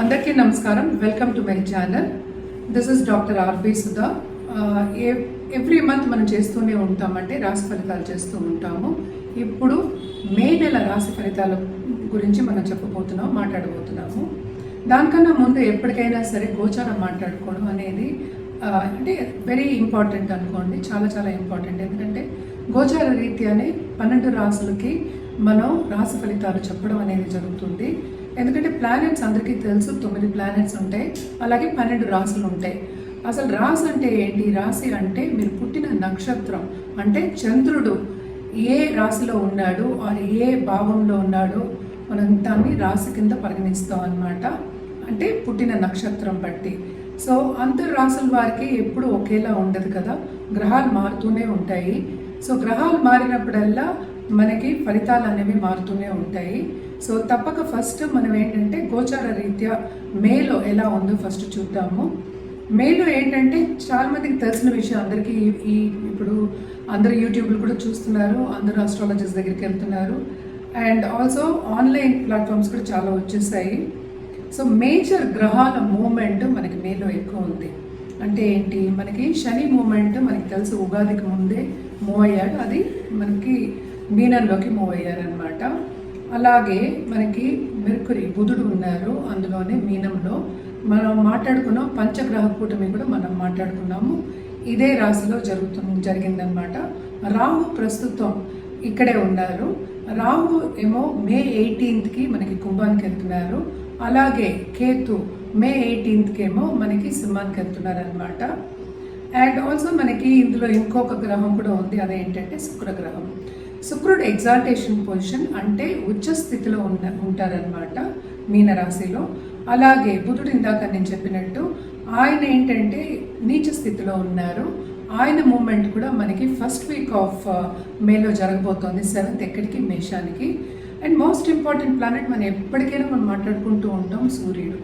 అందరికీ నమస్కారం. Welcome to my channel this is doctor R P Sudha every month మనం చేస్తూనే ఉంటామంటే రాశి ఫలితాలు చేస్తూ ఉంటాము. ఇప్పుడు మే నెల రాశి ఫలితాల గురించి మనం చెప్పబోతున్నాం మాట్లాడబోతున్నాము. దానికన్నా ముందు ఎప్పటికైనా సరే గోచారం మాట్లాడుకోవడం అనేది అంటే వెరీ ఇంపార్టెంట్ అనుకోండి. చాలా చాలా ఇంపార్టెంట్ ఎందుకంటే గోచార రీత్యానే పన్నెండు రాసులకి మనం రాశి ఫలితాలు చెప్పడం అనేది జరుగుతుంది. ఎందుకంటే ప్లానెట్స్ అందరికీ తెలుసు తొమ్మిది ప్లానెట్స్ ఉంటాయి అలాగే పన్నెండు రాసులు ఉంటాయి. అసలు రాశి అంటే ఏంటి? రాశి అంటే మీరు పుట్టిన నక్షత్రం. అంటే చంద్రుడు ఏ రాశిలో ఉన్నాడు ఆర్ ఏ భావంలో ఉన్నాడో మనం దాన్ని రాశి కింద పరిగణిస్తాం అన్నమాట. అంటే పుట్టిన నక్షత్రం బట్టి. సో అందరు రాసుల వారికి ఎప్పుడు ఒకేలా ఉండదు కదా. గ్రహాలు మారుతూనే ఉంటాయి. సో గ్రహాలు మారినప్పుడల్లా మనకి ఫలితాలు అనేవి మారుతూనే ఉంటాయి. సో తప్పక ఫస్ట్ మనం ఏంటంటే గోచార రీత్యా మేలో ఎలా ఉందో ఫస్ట్ చూద్దాము. మేలో ఏంటంటే చాలా మందికి తెలిసిన విషయం అందరికీ ఈ- ఇప్పుడు అందరు యూట్యూబ్లు కూడా చూస్తున్నారు అందరూ ఆస్ట్రాలజర్స్ దగ్గరికి వెళ్తున్నారు. అండ్ ఆల్సో ఆన్లైన్ ప్లాట్ఫామ్స్ కూడా చాలా వచ్చేసాయి. సో మేజర్ గ్రహాల మూమెంట్ మనకి మేలో ఎక్కువ ఉంది. అంటే ఏంటి? మనకి శని మూమెంట్ మనకి తెలుసు ఉగాదికి ముందే మూవ్ అయ్యాడు. అది మనకి మీనంలోకి మూవ్ అయ్యారనమాట అలాగే మనకి మెరుకురి బుధుడు ఉన్నారు అందులోనే మీనంలో. మనం మాట్లాడుకున్నాం పంచగ్రహ కూటమి కూడా మనం మాట్లాడుకున్నాము. ఇదే రాశిలో జరుగుతుంది జరిగిందనమాట రాహు ప్రస్తుతం ఇక్కడే ఉన్నారు. రాహు ఏమో మే ఎయిటీన్త్కి మనకి కుంభానికి వెళ్తున్నారు. అలాగే కేతు మే ఎయిటీన్త్కి ఏమో మనకి సింహానికి వెళ్తున్నారు అనమాట అండ్ ఆల్సో మనకి ఇందులో ఇంకొక గ్రహం కూడా ఉంది అదేంటంటే శుక్రగ్రహం. శుక్రుడు ఎగ్జాల్టేషన్ పొజిషన్ అంటే ఉచ్చ స్థితిలో ఉన్న ఉంటారనమాట మీనరాశిలో. అలాగే బుధుడు ఇందాక నేను చెప్పినట్టు ఆయన ఏంటంటే నీచ స్థితిలో ఉన్నారు. ఆయన మూమెంట్ కూడా మనకి ఫస్ట్ వీక్ ఆఫ్ మేలో జరగబోతోంది సెవెంత్ ఎక్కడికి? మేషానికి. అండ్ మోస్ట్ ఇంపార్టెంట్ ప్లానెట్ మనం ఎప్పటికైనా మనం మాట్లాడుకుంటూ ఉంటాం సూర్యుడు.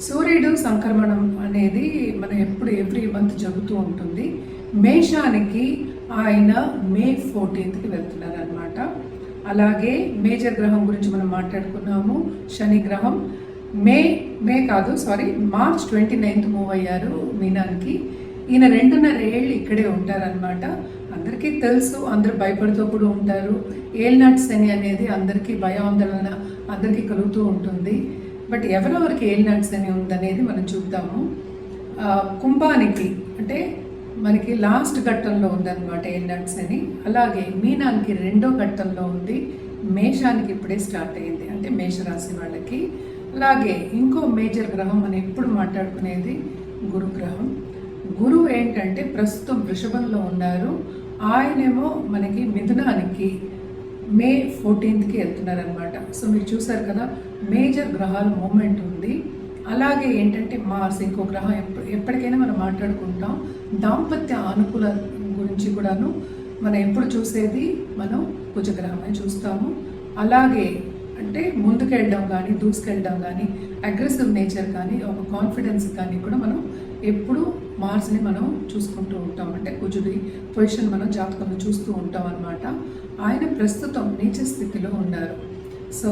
సూర్యుడు సంక్రమణం అనేది మనం ఎప్పుడు ఎవ్రీ మంత్ జరుగుతూ ఉంటుంది. మేషానికి ఆయన మే ఫోర్టీన్త్కి వెళ్తున్నారు అనమాట అలాగే మేజర్ గ్రహం గురించి మనం మాట్లాడుకున్నాము. శని గ్రహం మే మే కాదు sorry March twenty ninth move అయ్యారు మీనానికి. ఈయన రెండున్నర ఏళ్ళు ఇక్కడే ఉంటారనమాట అందరికీ తెలుసు అందరూ భయపడుతూ కూడా ఉంటారు. ఏల్నాటి శని అనేది అందరికీ భయాందోళన అందరికీ కలుగుతూ ఉంటుంది. బట్ ఎవరెవరికి ఏలినాటి శని ఉందనేది మనం చూద్దాము. కుంభానికి అంటే మనకి లాస్ట్ ఘట్టంలో ఉందన్నమాట ఏలినాటి అని. అలాగే మీనానికి రెండో ఘట్టంలో ఉంది. మేషానికి ఇప్పుడే స్టార్ట్ అయింది అంటే మేషరాశి వాళ్ళకి. అలాగే ఇంకో మేజర్ గ్రహం మనం ఎప్పుడు మాట్లాడుకునేది? గురుగ్రహం. గురువు ఏంటంటే ప్రస్తుతం వృషభంలో ఉన్నారు. ఆయనేమో మనకి మిథునానికి మే ఫోర్టీన్త్కి వెళ్తున్నారనమాట సో మీరు చూసారు కదా మేజర్ గ్రహాల మూమెంట్ ఉంది. అలాగే ఏంటంటే మార్స్ ఇంకో గ్రహం ఎప్పటికైనా మనం మాట్లాడుకుంటాం. దాంపత్య అనుకూల గురించి కూడాను మనం ఎప్పుడు చూసేది మనం కుజగ్రహమే చూస్తాము. అలాగే అంటే ముందుకెళ్ళడం కానీ దూసుకెళ్ళడం కానీ అగ్రెసివ్ నేచర్ కానీ ఒక కాన్ఫిడెన్స్ కానీ కూడా మనం ఎప్పుడు మార్స్ని మనం చూసుకుంటూ ఉంటాం. అంటే కుజుడి పొజిషన్ మనం జాతకంలో చూస్తూ ఉంటాం అనమాట ఆయన ప్రస్తుతం నీచ స్థితిలో ఉన్నారు. సో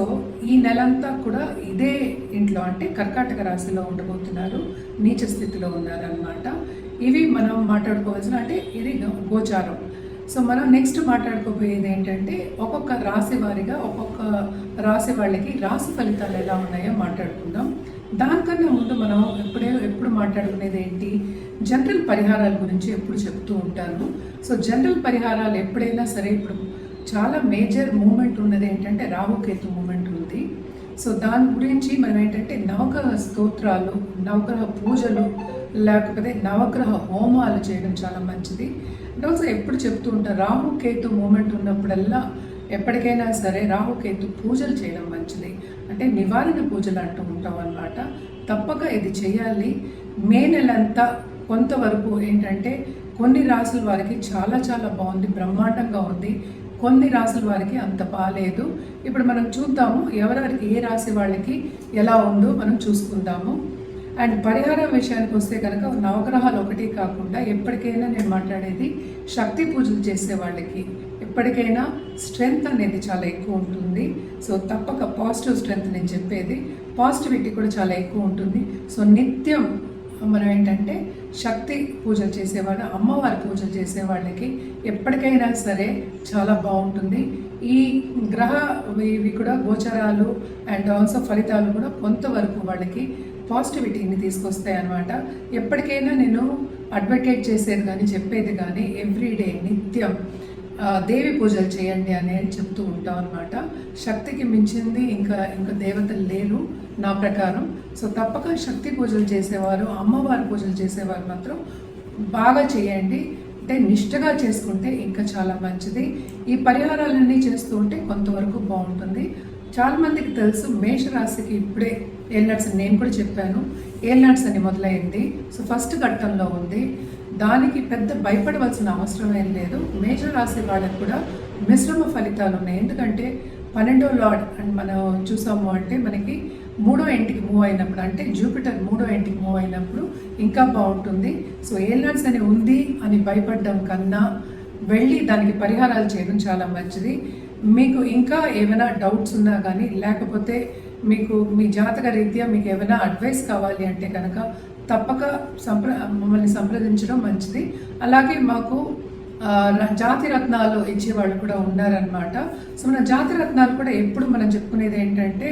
ఈ నెలంతా కూడా ఇదే ఇంట్లో అంటే కర్కాటక రాశిలో ఉండబోతున్నారు నీచ స్థితిలో ఉన్నారనమాట ఇవి మనం మాట్లాడుకోవాల్సిన అంటే ఇది గోచారం. సో మనం నెక్స్ట్ మాట్లాడుకోబోయేది ఏంటంటే ఒక్కొక్క రాశి వారిగా ఒక్కొక్క రాశి వాళ్ళకి రాశి ఫలితాలు ఎలా ఉన్నాయో మాట్లాడుకుందాం. దానికన్నా ముందు మనం ఎప్పుడే ఎప్పుడు మాట్లాడుకునేది ఏంటి? జనరల్ పరిహారాల గురించి ఎప్పుడు చెప్తూ ఉంటాను. సో జనరల్ పరిహారాలు ఎప్పుడైనా సరే ఇప్పుడు చాలా మేజర్ మూమెంట్ ఉన్నది ఏంటంటే రాహుకేతు మూమెంట్ ఉంది. సో దాని గురించి మనం ఏంటంటే నవగ్రహ స్తోత్రాలు నవగ్రహ పూజలు లేకపోతే నవగ్రహ హోమాలు చేయడం చాలా మంచిది. అండ్ ఆల్సో ఎప్పుడు చెప్తూ ఉంటారు రాహుకేతు మూమెంట్ ఉన్నప్పుడల్లా ఎప్పటికైనా సరే రాహుకేతు పూజలు చేయడం మంచిది. అంటే నివారణ పూజలు అంటూ ఉంటాం అన్నమాట. తప్పక ఇది చేయాలి. మే నెలంతా కొంతవరకు ఏంటంటే కొన్ని రాసుల వారికి చాలా చాలా బాగుంది బ్రహ్మాండంగా ఉంది. కొన్ని రాసుల వారికి అంత బాగాలేదు ఇప్పుడు మనం చూద్దాము ఎవరెవరికి ఏ రాశి వాళ్ళకి ఎలా ఉందో మనం చూసుకుందాము. అండ్ పరిహారం విషయానికి వస్తే కనుక నవగ్రహాలు ఒకటి కాకుండా ఎప్పటికైనా నేను మాట్లాడేది శక్తి పూజలు చేసే వాళ్ళకి. ఎప్పటికైనా స్ట్రెంగ్త్ అనేది చాలా ఎక్కువ ఉంటుంది. సో తప్పక పాజిటివ్ స్ట్రెంగ్త్ నేను చెప్పేది పాజిటివిటీ కూడా చాలా ఎక్కువ ఉంటుంది. సో నిత్యం మనం ఏంటంటే శక్తి పూజలు చేసేవాళ్ళు అమ్మవారి పూజలు చేసే వాళ్ళకి ఎప్పటికైనా సరే చాలా బాగుంటుంది. ఈ గ్రహ ఇవి కూడా గోచరాలు అండ్ ఆల్సో ఫలితాలు కూడా కొంతవరకు వాళ్ళకి పాజిటివిటీని తీసుకొస్తాయి అన్నమాట. ఎప్పటికైనా నేను అడ్వకేట్ చేసేది కానీ చెప్పేది కానీ ఎవ్రీడే నిత్యం దేవి పూజలు చేయండి అని చెప్తూ ఉంటాం అనమాట శక్తికి మించింది ఇంకా ఇంకా దేవతలు లేరు నా ప్రకారం. సో తప్పక శక్తి పూజలు చేసేవారు అమ్మవారి పూజలు చేసేవారు మాత్రం బాగా చేయండి. అంటే నిష్టగా చేసుకుంటే ఇంకా చాలా మంచిది. ఈ పరిహారాలన్నీ చేస్తూ ఉంటే కొంతవరకు బాగుంటుంది. చాలామందికి తెలుసు మేషరాశికి ఇప్పుడే ఏల్నట్స్ అని నేను కూడా చెప్పాను. ఏల్నట్స్ అని మొదలైంది. సో ఫస్ట్ ఘట్టంలో ఉంది. దానికి పెద్ద భయపడవలసిన అవసరం ఏం లేదు. మేజర్ రాశి వాళ్ళకు కూడా మిశ్రమ ఫలితాలు ఉన్నాయి. ఎందుకంటే పన్నెండో లార్డ్ అండ్ మనం చూసాము అంటే మనకి మూడో ఇంటికి మూవ్ అయినప్పుడు అంటే జూపిటర్ మూడో ఇంటికి మూవ్ అయినప్పుడు ఇంకా బాగుంటుంది. సో ఏల్నాట్స్ అని ఉంది అని భయపడడం కన్నా వెళ్ళి దానికి పరిహారాలు చేయడం చాలా మంచిది. మీకు ఇంకా ఏమైనా డౌట్స్ ఉన్నా కానీ లేకపోతే మీకు మీ జాతక రీత్యా మీకు ఏమైనా అడ్వైస్ కావాలి అంటే కనుక తప్పక సంప్ర మమ్మల్ని సంప్రదించడం మంచిది. అలాగే మాకు జాతి రత్నాలు ఇచ్చేవాళ్ళు కూడా ఉన్నారనమాట సో మన జాతి రత్నాలు కూడా ఎప్పుడు మనం చెప్పుకునేది ఏంటంటే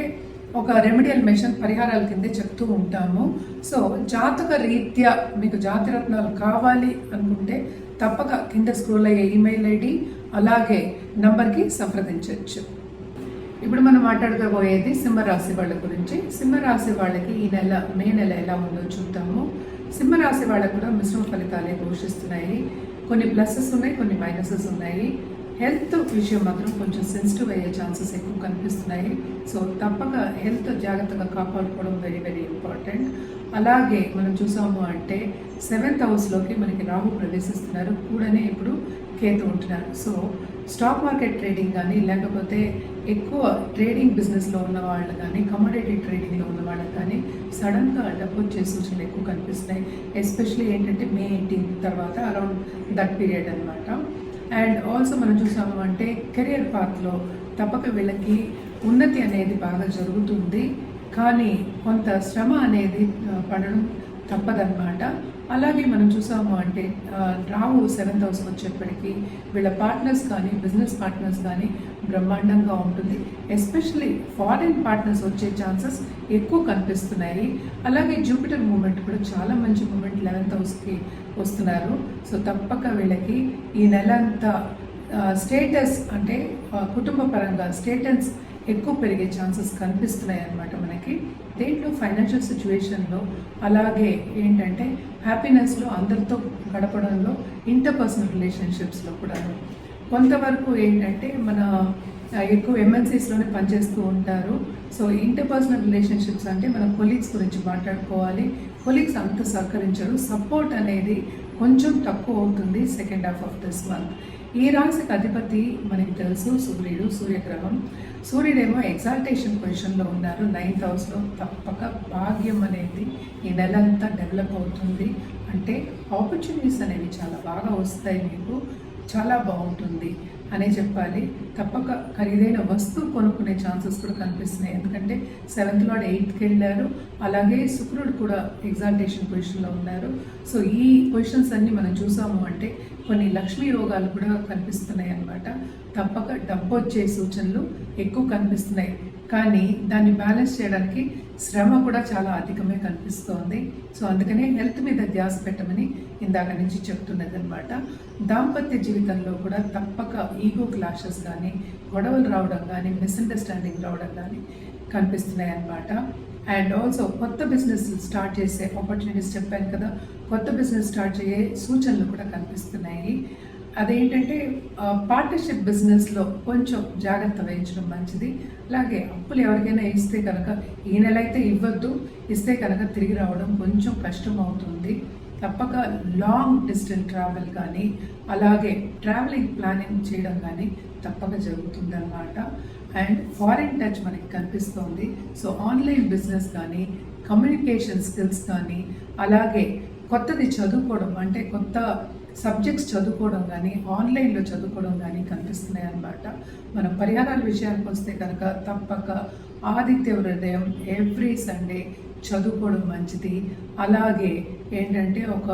ఒక రెమెడియల్ మెషిన్ పరిహారాల కిందే చెప్తూ ఉంటాము. సో జాతక రీత్యా మీకు జాతి రత్నాలు కావాలి అనుకుంటే తప్పక కింద స్క్రోల్ అయ్యే ఈమెయిల్ ఐడి అలాగే నంబర్కి సంప్రదించవచ్చు ఇప్పుడు మనం మాట్లాడుకోబోయేది సింహరాశి వాళ్ళ గురించి. సింహరాశి వాళ్ళకి ఈ నెల మే నెల ఎలా ఉందో చూద్దాము. సింహరాశి వాళ్ళకు కూడా మిశ్రమ ఫలితాలే ఘోషిస్తున్నాయి కొన్ని ప్లస్సెస్ ఉన్నాయి కొన్ని మైనసెస్ ఉన్నాయి. హెల్త్ విషయం మాత్రం కొంచెం సెన్సిటివ్ అయ్యే ఛాన్సెస్ ఎక్కువ కనిపిస్తున్నాయి. సో తప్పక హెల్త్ జాగ్రత్తగా కాపాడుకోవడం వెరీ వెరీ ఇంపార్టెంట్ అలాగే మనం చూసాము అంటే సెవెంత్ హౌస్లోకి మనకి రాహు ప్రవేశిస్తున్నారు. కూడానే ఇప్పుడు కేతు ఉంటున్నారు. సో స్టాక్ మార్కెట్ ట్రేడింగ్ కానీ లేకపోతే ఎక్కువ ట్రేడింగ్ బిజినెస్లో ఉన్న వాళ్ళు కానీ కమోడిటీ ట్రేడింగ్లో ఉన్న వాళ్ళకి కానీ సడన్గా డబ్బు వచ్చే సూచనలు ఎక్కువ కనిపిస్తున్నాయి. ఎస్పెషలీ ఏంటంటే మే ఎయిటీన్ తర్వాత అరౌండ్ దట్ పీరియడ్ అనమాట అండ్ ఆల్సో మనం చూసాము అంటే కెరియర్ పాత్లో తప్పక వీళ్ళకి ఉన్నతి అనేది బాగా జరుగుతుంది. కానీ కొంత శ్రమ అనేది పడడం తప్పదన్నమాట. అలాగే మనం చూసాము అంటే రావు సెవెంత్ హౌస్ వచ్చేప్పటికి వీళ్ళ పార్ట్నర్స్ కానీ బిజినెస్ పార్ట్నర్స్ కానీ బ్రహ్మాండంగా ఉంటుంది. ఎస్పెషలీ ఫారిన్ పార్ట్నర్స్ వచ్చే ఛాన్సెస్ ఎక్కువ కనిపిస్తున్నాయి. అలాగే జూపిటర్ మూమెంట్ కూడా చాలా మంచి మూమెంట్ లెవెన్త్ హౌస్కి వస్తున్నారు. సో తప్పక వీళ్ళకి ఈ నెల అంతా స్టేటస్ అంటే కుటుంబ పరంగా స్టేటస్ ఎక్కువ పెరిగే ఛాన్సెస్ కనిపిస్తున్నాయి అన్నమాట మనకి. దేంట్లో ఫైనాన్షియల్ సిచ్యువేషన్లో అలాగే ఏంటంటే హ్యాపీనెస్లో అందరితో గడపడంలో ఇంటర్పర్సనల్ రిలేషన్షిప్స్లో కూడా కొంతవరకు ఏంటంటే మన ఎక్కువ ఎంఎన్సీస్లోనే పనిచేస్తూ ఉంటారు. సో ఇంటర్పర్సనల్ రిలేషన్షిప్స్ అంటే మన కొలీగ్స్ గురించి మాట్లాడుకోవాలి. కొలీగ్స్ అంత సహకరించరు. సపోర్ట్ అనేది కొంచెం తక్కువ అవుతుంది second half of this month ఈ రాశికి అధిపతి మనకి తెలుసు సూర్యుడు సూర్యగ్రహం. సూర్యుడేమో ఎగ్జాల్టేషన్ పొజిషన్లో ఉన్నారు. నైన్త్ హౌస్లో తప్పక భాగ్యం అనేది ఈ నెలంతా డెవలప్ అవుతుంది. అంటే ఆపర్చునిటీస్ అనేవి చాలా బాగా వస్తాయి మీకు. చాలా బాగుంటుంది అనే చెప్పాలి. తప్పక ఖరీదైన వస్తువు కొనుక్కునే ఛాన్సెస్ కూడా కనిపిస్తున్నాయి. ఎందుకంటే సెవెంత్ లాడ్ ఎయిత్కి వెళ్ళారు. అలాగే శుక్రుడు కూడా ఎగ్జాల్టేషన్ పొజిషన్లో ఉన్నారు. సో ఈ పొజిషన్స్ అన్నీ మనం చూసాము అంటే కొన్ని లక్ష్మీ రోగాలు కూడా కనిపిస్తున్నాయి అన్నమాట. తప్పక డబ్బు వచ్చే సూచనలు ఎక్కువ కనిపిస్తున్నాయి. కానీ దాన్ని బ్యాలెన్స్ చేయడానికి శ్రమ కూడా చాలా అధికమే కనిపిస్తోంది. సో అందుకనే హెల్త్ మీద ధ్యాస పెట్టమని ఇందాక నుంచి చెప్తున్నది అనమాట దాంపత్య జీవితంలో కూడా తప్పక ఈగో క్లాషెస్ కానీ గొడవలు రావడం కానీ మిస్అండర్స్టాండింగ్ రావడం కానీ కనిపిస్తున్నాయి అన్నమాట అండ్ ఆల్సో కొత్త బిజినెస్ స్టార్ట్ చేసే ఆపర్చునిటీస్ చెప్పాను కదా కొత్త బిజినెస్ స్టార్ట్ చేసే సూచనలు కూడా కనిపిస్తున్నాయి. అదేంటంటే పార్ట్నర్షిప్ బిజినెస్లో కొంచెం జాగ్రత్త వహించడం మంచిది. అలాగే అప్పులు ఎవరికైనా ఇస్తే కనుక ఈ నెల అయితే ఇవ్వద్దు. ఇస్తే కనుక తిరిగి రావడం కొంచెం కష్టం అవుతుంది. తప్పక లాంగ్ డిస్టెన్స్ ట్రావెల్ కానీ అలాగే ట్రావెలింగ్ ప్లానింగ్ చేయడం కానీ తప్పక జరుగుతుంది అన్నమాట అండ్ ఫారిన్ టచ్ మనకి కనిపిస్తోంది. సో ఆన్లైన్ బిజినెస్ కానీ కమ్యూనికేషన్ స్కిల్స్ కానీ అలాగే కొత్తది చదువుకోవడం అంటే కొత్త సబ్జెక్ట్స్ చదువుకోవడం కానీ ఆన్లైన్లో చదువుకోవడం కానీ కనిపిస్తున్నాయి అన్నమాట. మన పరిహారాల విషయానికి వస్తే కనుక తప్పక ఆదిత్య హృదయం ఎవ్రీ సండే చదువుకోవడం మంచిది. అలాగే ఏంటంటే ఒక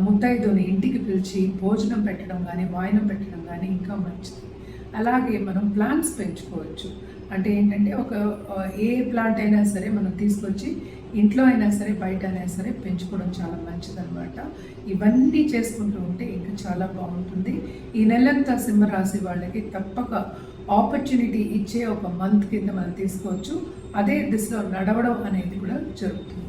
ముత్తైదుని ఇంటికి పిలిచి భోజనం పెట్టడం కానీ వాయనం పెట్టడం కానీ ఇంకా మంచిది. అలాగే మనం ప్లాంట్స్ పెంచుకోవచ్చు. అంటే ఏంటంటే ఒక ఏ ప్లాంట్ అయినా సరే మనం తీసుకొచ్చి ఇంట్లో అయినా సరే బయట అయినా సరే పెంచుకోవడం చాలా మంచిదన్నమాట. ఇవన్నీ చేసుకుంటూ ఉంటే ఇంకా చాలా బాగుంటుంది. ఈ నెలంతా సింహరాశి వాళ్ళకి తప్పక ఆపర్చునిటీ ఇచ్చే ఒక మంత్ కింద మనం తీసుకోవచ్చు. అదే దిశలో నడవడం అనేది కూడా జరుగుతుంది.